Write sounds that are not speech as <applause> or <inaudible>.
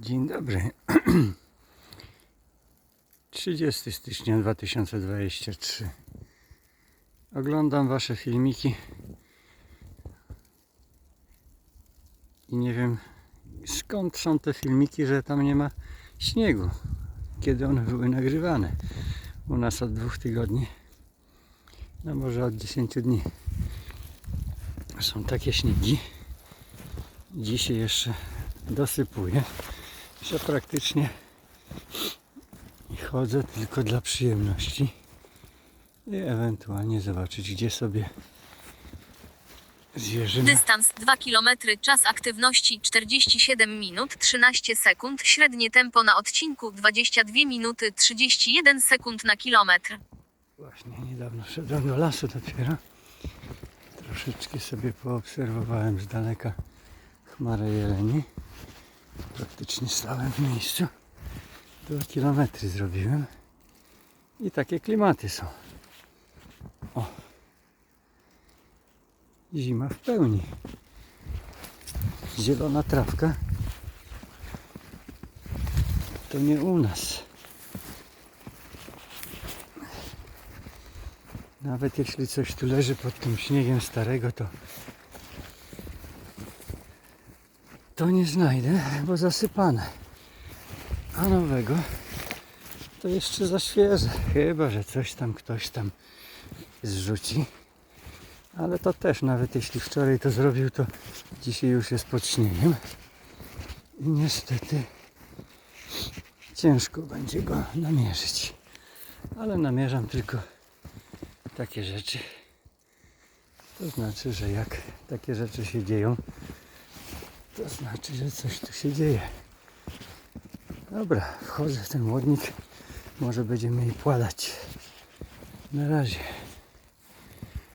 Dzień dobry. <clears throat> 30 stycznia 2023. Oglądam Wasze filmiki i nie wiem skąd są te filmiki, że tam nie ma śniegu. Kiedy one były nagrywane. U nas od dwóch tygodni, no może od 10 dni. Są takie śniegi. Dzisiaj jeszcze dosypuję, że praktycznie chodzę tylko dla przyjemności i ewentualnie zobaczyć, gdzie sobie zwierzyny. Dystans 2 km, czas aktywności 47 minut 13 sekund, średnie tempo na odcinku 22 minuty 31 sekund na kilometr. Właśnie niedawno szedłem do lasu dopiero. Troszeczkę sobie poobserwowałem z daleka chmarę jeleni. Praktycznie stałem w miejscu. Dwa kilometry zrobiłem. I takie klimaty są. O. Zima w pełni. Zielona trawka. To nie u nas. Nawet jeśli coś tu leży pod tym śniegiem starego, to to nie znajdę, bo zasypane. A nowego to jeszcze za świeże. Chyba, że coś tam ktoś tam zrzuci. Ale to też, nawet jeśli wczoraj to zrobił, to dzisiaj już jest pod śniegiem. I niestety ciężko będzie go namierzyć. Ale namierzam tylko takie rzeczy. To znaczy, że jak takie rzeczy się dzieją, to znaczy, że coś tu się dzieje. Dobra, wchodzę w ten łodnik. Może będziemy jej pładać. Na razie.